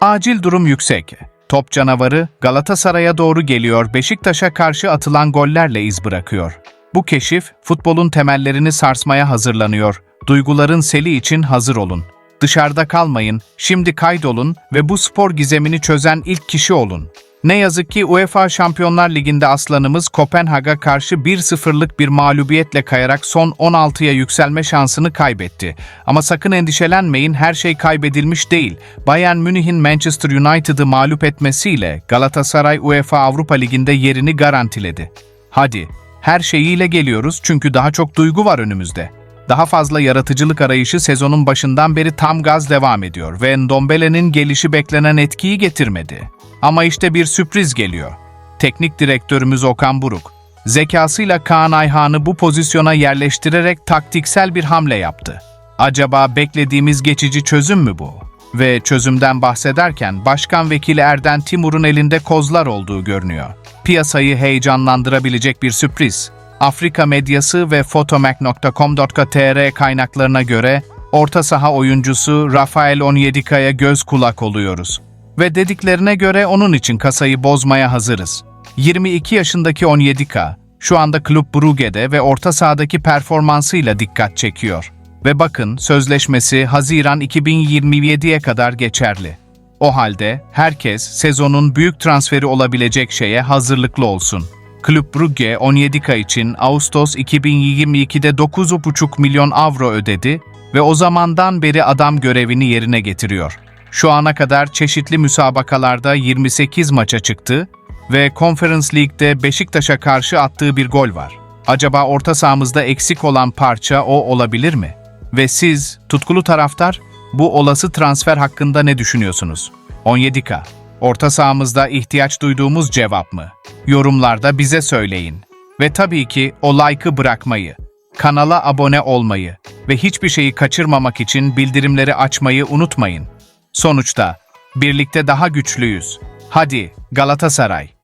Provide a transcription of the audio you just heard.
Acil durum yüksek. Top canavarı Galatasaray'a doğru geliyor, Beşiktaş'a karşı atılan gollerle iz bırakıyor. Bu keşif futbolun temellerini sarsmaya hazırlanıyor. Duyguların seli için hazır olun. Dışarıda kalmayın, şimdi kaydolun ve bu spor gizemini çözen ilk kişi olun. Ne yazık ki UEFA Şampiyonlar Ligi'nde aslanımız Kopenhag'a karşı 1-0'lık bir mağlubiyetle kayarak son 16'ya yükselme şansını kaybetti. Ama sakın endişelenmeyin her şey kaybedilmiş değil. Bayern Münih'in Manchester United'ı mağlup etmesiyle Galatasaray UEFA Avrupa Ligi'nde yerini garantiledi. Hadi, her şeyiyle geliyoruz çünkü daha çok duygu var önümüzde. Daha fazla yaratıcılık arayışı sezonun başından beri tam gaz devam ediyor ve Ndombele'nin gelişi beklenen etkiyi getirmedi. Ama işte bir sürpriz geliyor. Teknik direktörümüz Okan Buruk, zekasıyla Kaan Ayhan'ı bu pozisyona yerleştirerek taktiksel bir hamle yaptı. Acaba beklediğimiz geçici çözüm mü bu? Ve çözümden bahsederken Başkan Vekili Erden Timur'un elinde kozlar olduğu görünüyor. Piyasayı heyecanlandırabilecek bir sürpriz. Afrika medyası ve fotomac.com.tr kaynaklarına göre orta saha oyuncusu Rafael Onyedika'ya göz kulak oluyoruz. Ve dediklerine göre onun için kasayı bozmaya hazırız. 22 yaşındaki Onyedika, şu anda Club Brugge'de ve orta sahadaki performansıyla dikkat çekiyor. Ve bakın sözleşmesi Haziran 2027'ye kadar geçerli. O halde herkes sezonun büyük transferi olabilecek şeye hazırlıklı olsun. Club Brugge Onyedika için Ağustos 2022'de 9,5 milyon avro ödedi ve o zamandan beri adam görevini yerine getiriyor. Şu ana kadar çeşitli müsabakalarda 28 maça çıktı ve Conference League'de Beşiktaş'a karşı attığı bir gol var. Acaba orta sahamızda eksik olan parça o olabilir mi? Ve siz, tutkulu taraftar, bu olası transfer hakkında ne düşünüyorsunuz? 17K. Orta sahamızda ihtiyaç duyduğumuz cevap mı? Yorumlarda bize söyleyin. Ve tabii ki o like'ı bırakmayı, kanala abone olmayı ve hiçbir şeyi kaçırmamak için bildirimleri açmayı unutmayın. Sonuçta birlikte daha güçlüyüz. Hadi Galatasaray.